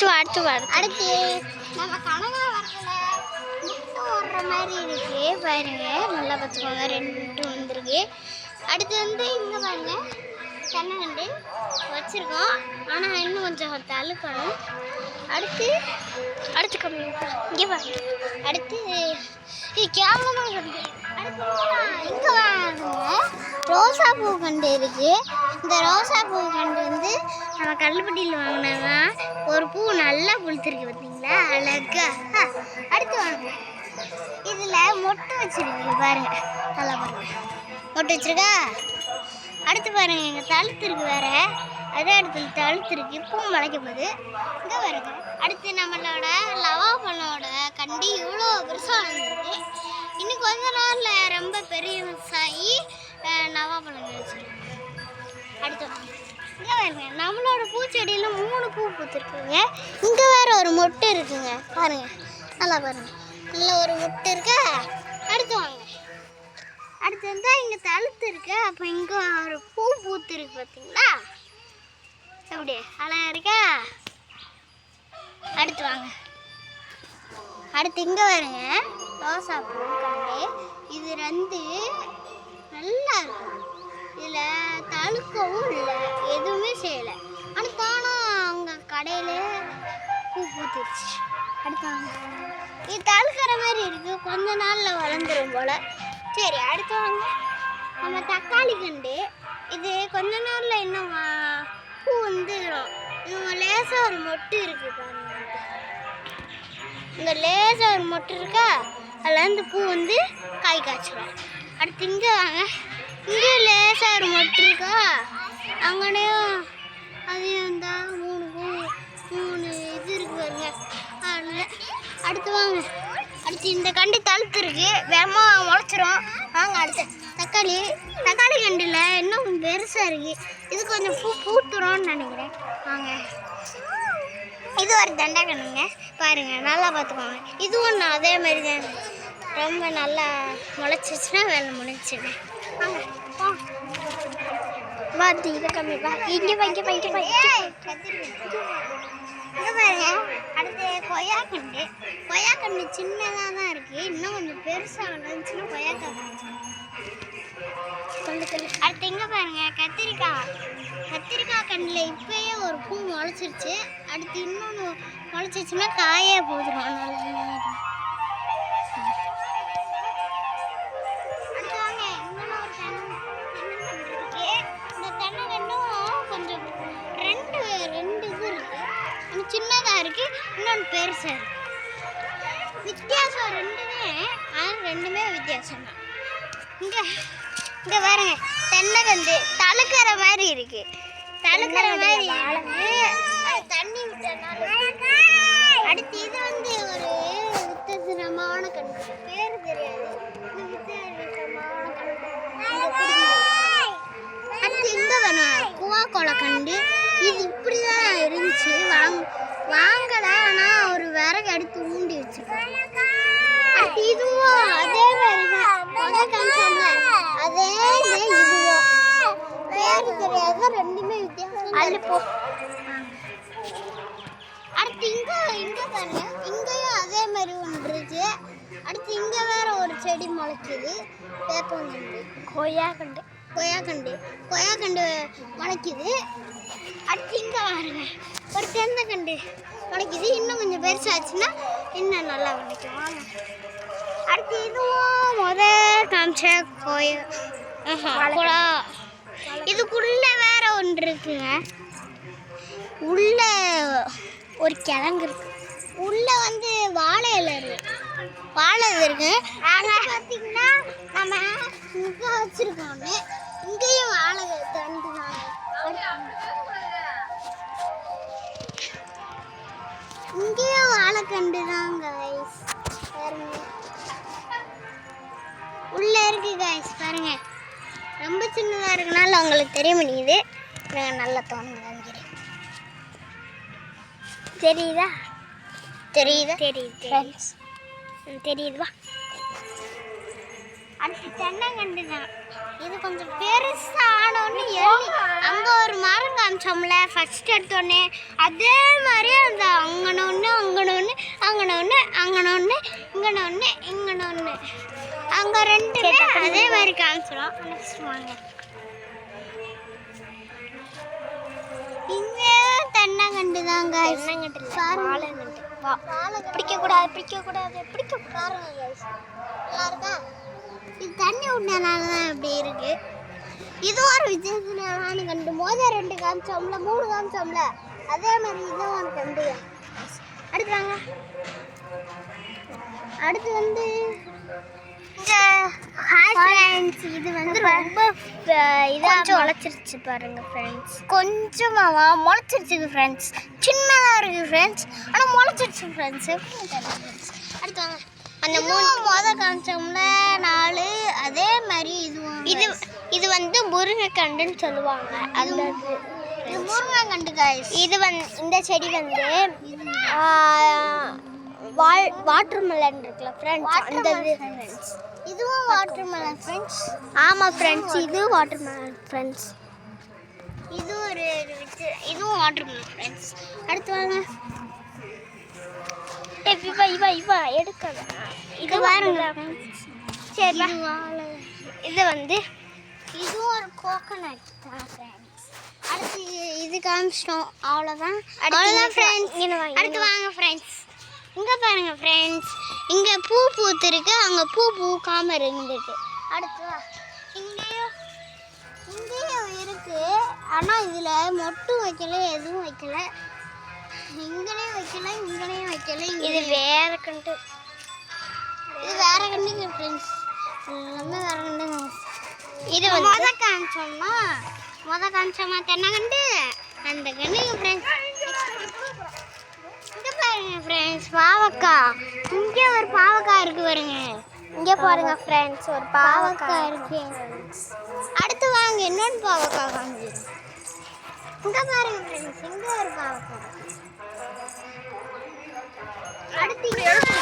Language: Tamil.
அடுத்து அடுத்து வா அடுத்து நம்ம கனகாவரத்தில் ஓடுற மாதிரி இருக்கு பாருங்க. நல்லா பார்த்துக்கோங்க. ரெண்டு வந்துருக்கு. அடுத்து வந்து இங்கே பாருங்க. தென்னங்கண்டு வச்சுருக்கோம். ஆனால் இன்னும் கொஞ்சம் தள்ளுக்கணும். அடுத்து அடுத்து கம்மி இங்கே வா. அடுத்து கேவலமாக கண்டு அடுத்து இங்கே வாங்க ரோசா பூ கண்டு இருக்கு. இந்த ரோசா பூ கண்டு வந்து நம்ம கல்லுப்பட்டியில் வாங்கினாங்க ஒரு பூ நல்லா புளுத்துருக்கு பார்த்தீங்களா? அழகா. அடுத்து வாங்க. இதில் மொட்டை வச்சுருக்கு பாருங்க. நல்லா பாருங்க. மொட்டை வச்சிருக்கா? அடுத்து பாருங்க எங்கள் தழுத்து இருக்கு வேற. அதே இடத்துல தழுத்து இருக்கு. பூ முளைக்க போகுது. இங்கே பாருங்க. அடுத்து நம்மளோட லவா லவாபழோட கண்டி இவ்வளோ பெருசாக வந்திருக்கு இன்னும் கொஞ்ச நாளில் ரொம்ப பெரிய விவசாயி நவாப்பழம் வச்சிருக்கோம் அடுத்து இங்கே பாருங்க. நம்மளோட பூச்செடியில் மூணு பூ பூத்துருக்குங்க. இங்கே வேற ஒரு மொட்டை இருக்குங்க. பாருங்க. நல்லா பாருங்க. நல்ல ஒரு மொட்டு இருக்கா? அடுத்து வாங்க. அடுத்து வந்து இங்கே தழுத்து இருக்கு அப்போ இங்கே ஒரு பூ பூத்து இருக்கு பார்த்தீங்களா எப்படி அழகா இருக்கா? அடுத்து வாங்க. அடுத்து இங்கே வருங்க ரோசா பூ கண்டு இது வந்து நல்லா இருக்கும். இதில் தழுக்கவும் இல்லை எதுவுமே செய்யலை. ஆனால் தானும் அவங்க கடையில் பூ பூத்துருச்சு. அடுத்து வாங்க. இது தழுக்கிற மாதிரி இருக்குது கொஞ்ச நாளில் வளர்ந்துரும் போல். சரி அடுத்து வாங்க. நம்ம தக்காளி கண்டு இது கொஞ்ச நாளில் இன்னும் பூ வந்துடும் இவங்க லேசாக ஒரு மொட்டு இருக்கு பாருங்க. இந்த லேசாக ஒரு மொட்டு இருக்கா? அதில் வந்து பூ வந்து காய் காய்ச்சிடும் அடுத்து இங்கே வாங்க. இங்கே லேசாக ஒரு மொட்டு இருக்கா? அங்கனையும் அதையும் தான் மூணு பூ மூணு இது இருக்கு பாருங்க. அதில் அடுத்து வாங்க. அடுத்து இந்த கண்டு தழுத்து இருக்கு. வேகமாக முளைச்சிரும் வாங்க அடுத்து. தக்காளி தக்காளி கண்டில் இன்னும் பெருசாக இருக்கு. இது கொஞ்சம் பூ பூத்துரும்னு நினைக்கிறேன். வாங்க. இது ஒரு தண்டை கண்ணுங்க. பாருங்க நல்லா பார்த்துக்கோங்க. இது ஒன்று அதே மாதிரி தான். ரொம்ப நல்லா முளைச்சிச்சுன்னா வேலை முடிச்சுங்க வாங்க போங்க. வா இதை கம்மி பா இங்கே பா இங்கே பா இங்கே பா இங்கே பாருங்க. அடுத்து கொய்யாக்கண்டு கொய்யாக்கண்டு சின்னதாக தான் இருக்கு. இன்னும் கொஞ்சம் பெருசாக வந்துச்சுன்னா கொய்யாக்காய் அடுத்து எங்கே பாருங்க? கத்திரிக்காய். கத்திரிக்காய் கண்ணில் இப்பயே ஒரு பூ முளைச்சிருச்சு. அடுத்து இன்னொன்று முளைச்சிருச்சுன்னா காயே போதும்? நல்லா கொஞ்சம் ரெண்டு ரெண்டு இது சின்னதாக இருக்குது இன்னொன்று பெருசாக இருக்குது வித்தியாசம் ரெண்டுமே ஆனால் ரெண்டுமே வித்தியாசம் தான் இங்கே இங்கே பாருங்க தென்னைக்கந்து தழுக்கிற மாதிரி இருக்கு. தழுக்கிற மாதிரி தண்ணி விட்டனால அடுத்து இது வந்து ஒரு வித்தியாசமான கண்டு பேர் தெரியாது. இது வித்தியாசமான கண்டு. அடுத்து இங்க வேணும் குவாக்கோளை கண்டு இது இப்படி தான் இருந்துச்சு. வாங்க வாங்கல ஆனால் ஒரு விறகு எடுத்து ஊண்டி வச்சிருக்கோம் அடுத்து இதுவும் அதே மாதிரி தான் முதல் காமிச்சோம்ல அதே இது இதுவும் பேர் தெரியாத ரெண்டுமே வித்தியாசம். அள்ளு போ. அடுத்து இங்க இங்க பாருங்க. இங்கேயும் அதே மாதிரி ஒன்று இருக்கு அடுத்து இங்க வேற ஒரு செடி முளைக்குது. வேப்பங்கண்டு கொய்யா கண்டு கொய்யாக்கண்டு. கொய்யாக்கண்டு முளைக்குது அடுத்து இங்க பாருங்க. ஒரு தென்னக்கண்டு முளைக்குது இன்னும் கொஞ்சம் பெருசாச்சுன்னா இன்னும் நல்லா முளைக்கும் வாங்க. அடுத்து இதுவும் முத காமிச்ச கொய்யா குளம் இதுக்குள்ள வேற ஒன்று இருக்குங்க. உள்ள ஒரு கிழங்கு இருக்கு. உள்ள வந்து வாழை இலை இருக்கு. வாழை இருக்கு. ஆனா பார்த்தீங்கன்னா நம்ம இங்க வச்சிருக்கோம். இங்கேயும் வாழை தண்டு இங்கேயும் வாழைக்கண்டு தான் கைஸ் பாருங்க. உள்ள இருக்கு கைஸ் பாருங்க. ரொம்ப சின்னதாக இருக்கனால உங்களுக்கு தெரிய முடியுது நான் நல்லா காமிக்கிறேன் தெரியுதா? தெரியுதா. தெரியுது தெரியுது. வா. அடுத்து தென்னங்கண்டு தான். இது கொஞ்சம் பெருசா ஆனோன்னு எள்ளி அங்க ஒரு மரம் காமிச்சோம்ல ஃபர்ஸ்ட் எடுத்தோடனே அதே மாதிரி அந்த அங்கன ஒன்று அங்கன ஒன்று அங்கன ஒன்று அங்கன ஒன்று இங்கன ஒன்று இங்கன ஒன்று அங்க ரெண்டுமே அதே மாதிரி காமிச்சிடும் நெக்ஸ்ட் வாங்க இங்கே தென்னங்கண்டு தாங்க பாருங்க. வாழைங்கண்டு. வா. பிடிக்க பிடிக்க பாருங்க. நல்லா இருக்கா? இது தண்ணி விட்டனால தான் இப்படி இருக்கு. இது ஒரு விஜயசுனானு கண்டு மோத ரெண்டு காமிச்சோம்ல மூணு காமிச்சோம்ல அதே மாதிரி இதுவும் ஒரு கண்டு. அடுத்து வாங்க. அடுத்து வந்து இது வந்து ரொம்ப இதாக கொஞ்சம் உழைச்சிருச்சு பாருங்க ஃப்ரெண்ட்ஸ் கொஞ்சமாவா முளைச்சிருச்சு ஃப்ரெண்ட்ஸ் சின்னதாக இருக்குது ஃப்ரெண்ட்ஸ் ஆனால் முளைச்சிருச்சு ஃப்ரெண்ட்ஸ் அடுத்து வாங்க. அந்த மூணு மொத காமிச்சோம்ல நாலு அதே மாதிரி இதுவும் இது இது வந்து முருங்கைக்கண்டுன்னு சொல்லுவாங்க. அந்த இது. இது முருங்கை காய்ஸ் இது வந்து இந்த செடி வந்து வால் வாட்டர் மெலன் இருக்குல்ல ஃப்ரெண்ட்ஸ் அந்த இது. இதுவும் வாட்டர் மெலன் ஃப்ரெண்ட்ஸ் ஆமாம் ஃப்ரெண்ட்ஸ் இது வாட்டர் மெலன் ஃப்ரெண்ட்ஸ் இது ஒரு இதுவும் வாட்டர் மெலன் ஃப்ரெண்ட்ஸ் அடுத்து வாங்க. இவ இவ இவ எடுக்காத இது பாருங்க. சரி இது இது வந்து இதுவும் ஒரு கோகனட் தான் ஃப்ரெண்ட்ஸ் அடுத்து இது காமிச்சிட்டோம். அவ்வளோதான் அவ்வளோதான் ஃப்ரெண்ட்ஸ் அடுத்து. வாங்க ஃப்ரெண்ட்ஸ் இங்கே பாருங்க ஃப்ரெண்ட்ஸ் இங்கே பூ பூத்துருக்கு. அங்கே பூ பூக்காம இருந்துருக்கு. அடுத்து வா. இங்கேயும் இங்கேயும் இருக்கு. ஆனால் இதில் மொட்டும் வைக்கல எதுவும் வைக்கல. இங்கனையும் வைக்கல இங்கனையும் வைக்கல இது வேற கண்டு இது வேற கண்டிங்க ஃப்ரெண்ட்ஸ் எல்லாமே வேற கண்டுங்க இது முத வந்து காமிச்சோமா முத காமிச்சோமா தென்னகண்டு அந்த கண்டுங்க ஃப்ரெண்ட்ஸ் இங்க பாருங்க ஃப்ரெண்ட்ஸ் பாவக்காய் இங்க ஒரு பாவக்காய் இருக்கு பாருங்க. இங்க பாருங்க ஃப்ரெண்ட்ஸ் ஒரு பாவக்காய் பாவக்காய் இருக்கு. அடுத்து வாங்க இன்னொன்று பாவக்காய் வாங்கி. இங்க பாருங்க ஃப்ரெண்ட்ஸ் இங்க ஒரு பாவக்காய் அடுத்து